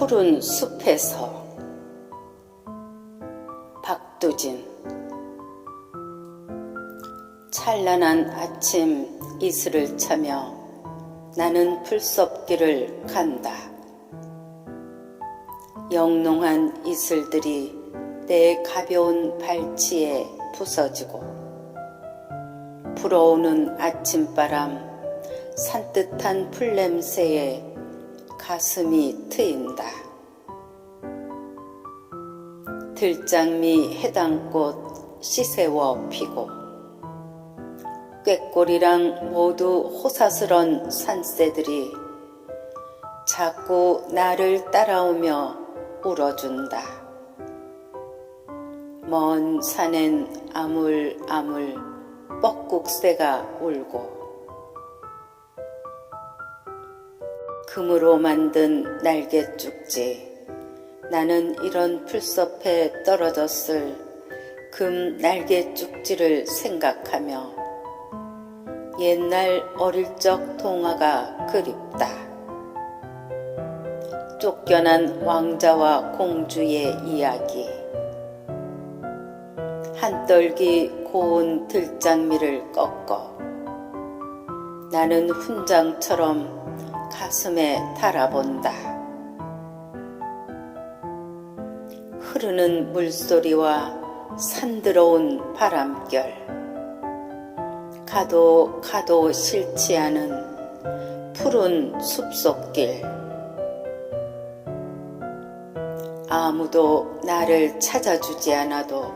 푸른 숲에서 박두진 찬란한 아침 이슬을 차며 나는 풀섭길을 간다. 영롱한 이슬들이 내 가벼운 발치에 부서지고 불어오는 아침바람 산뜻한 풀냄새에 가슴이 트인다. 들장미 해당꽃 시세워 피고 꾀꼬리랑 모두 호사스런 산새들이 자꾸 나를 따라오며 울어준다. 먼 산엔 아물아물 뻐꾹새가 울고 금으로 만든 날개죽지 나는 이런 풀숲에 떨어졌을 금 날개죽지를 생각하며 옛날 어릴 적 동화가 그립다. 쫓겨난 왕자와 공주의 이야기. 한떨기 고운 들장미를 꺾어 나는 훈장처럼 가슴에 달아본다. 흐르는 물소리와 산들어온 바람결. 가도 가도 싫지 않은 푸른 숲속길. 아무도 나를 찾아주지 않아도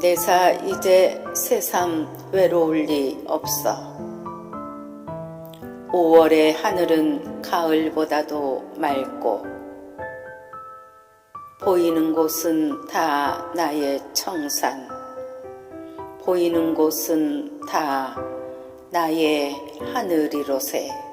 내사 이제 새삼 외로울 리 없어. 5월의 하늘은 가을보다도 맑고 보이는 곳은 다 나의 청산. 보이는 곳은 다 나의 하늘이로세.